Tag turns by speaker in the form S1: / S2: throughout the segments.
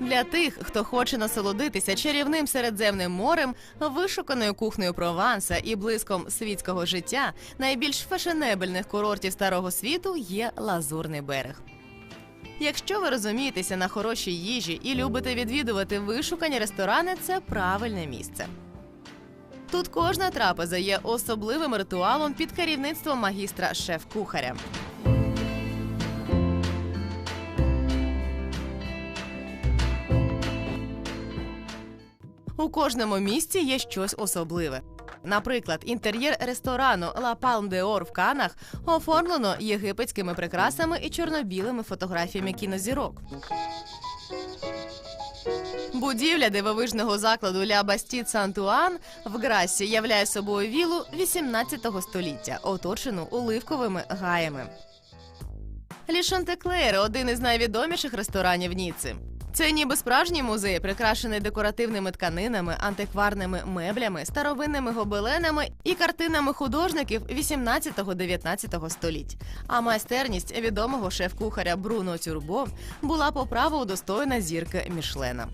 S1: Для тих, хто хоче насолодитися чарівним середземним морем, вишуканою кухнею Прованса і блиском світського життя, найбільш фешенебельних курортів старого світу є Лазурний берег. Якщо ви розумієтеся на хорошій їжі і любите відвідувати вишукані ресторани, це правильне місце. Тут кожна трапеза є особливим ритуалом під керівництвом магістра шеф-кухаря. У кожному місці є щось особливе. Наприклад, інтер'єр ресторану La Palme d'Or в Канах оформлено єгипетськими прикрасами і чорно-білими фотографіями кінозірок. Будівля дивовижного закладу Ля Бастіт Сантуан в Грасі являє собою вілу 18 століття, оточену оливковими гаями. Лі Шантеклер – один із найвідоміших ресторанів Ніци. Це ніби справжній музей, прикрашений декоративними тканинами, антикварними меблями, старовинними гобеленами і картинами художників 18-19 століть. А майстерність відомого шеф-кухаря Бруно Тюрбо була по праву удостоєна зірки Мішлена.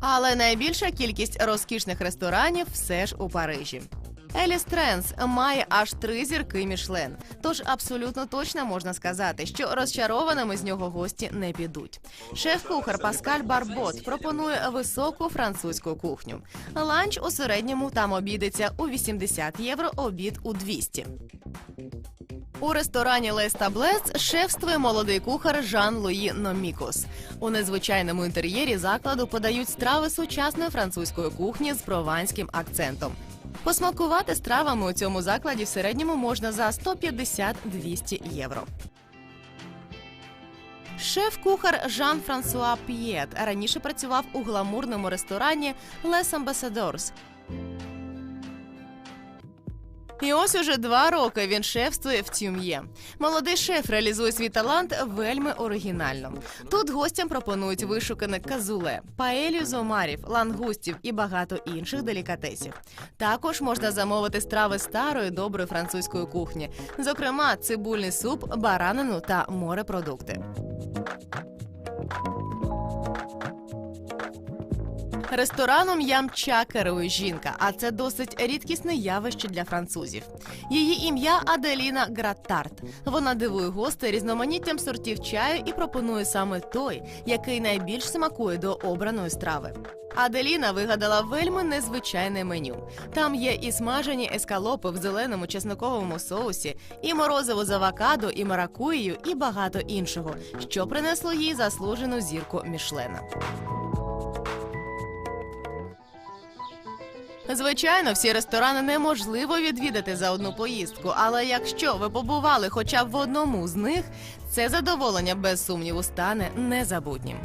S1: Але найбільша кількість розкішних ресторанів все ж у Парижі. Еліс Тренс має аж три зірки Мішлен. Тож абсолютно точно можна сказати, що розчарованими з нього гості не підуть. Шеф-кухар Паскаль Барбот пропонує високу французьку кухню. Ланч у середньому там обійдеться у 80 євро, обід у 200. У ресторані Лес Таблес шефствує молодий кухар Жан Луї Номікос. У незвичайному інтер'єрі закладу подають страви сучасної французької кухні з прованським акцентом. Посмакувати стравами у цьому закладі в середньому можна за 150-200 євро. Шеф-кухар Жан Франсуа П'єт раніше працював у гламурному ресторані Les Ambassadors. І ось уже два роки він шефствує в Тюм'є. Молодий шеф реалізує свій талант вельми оригінально. Тут гостям пропонують вишукане казуле, паелю з омарів, лангустів і багато інших делікатесів. Також можна замовити страви старої доброї французької кухні, зокрема цибульний суп, баранину та морепродукти. Рестораном Ямча керує жінка, а це досить рідкісне явище для французів. Її ім'я Аделіна Граттарт. Вона дивує гостей різноманіттям сортів чаю і пропонує саме той, який найбільш смакує до обраної страви. Аделіна вигадала вельми незвичайне меню. Там є і смажені ескалопи в зеленому чесноковому соусі, і морозиво з авокадо, і маракуєю, і багато іншого, що принесло їй заслужену зірку Мішлена. Звичайно, всі ресторани неможливо відвідати за одну поїздку, але якщо ви побували хоча б в одному з них, це задоволення без сумніву стане незабутнім.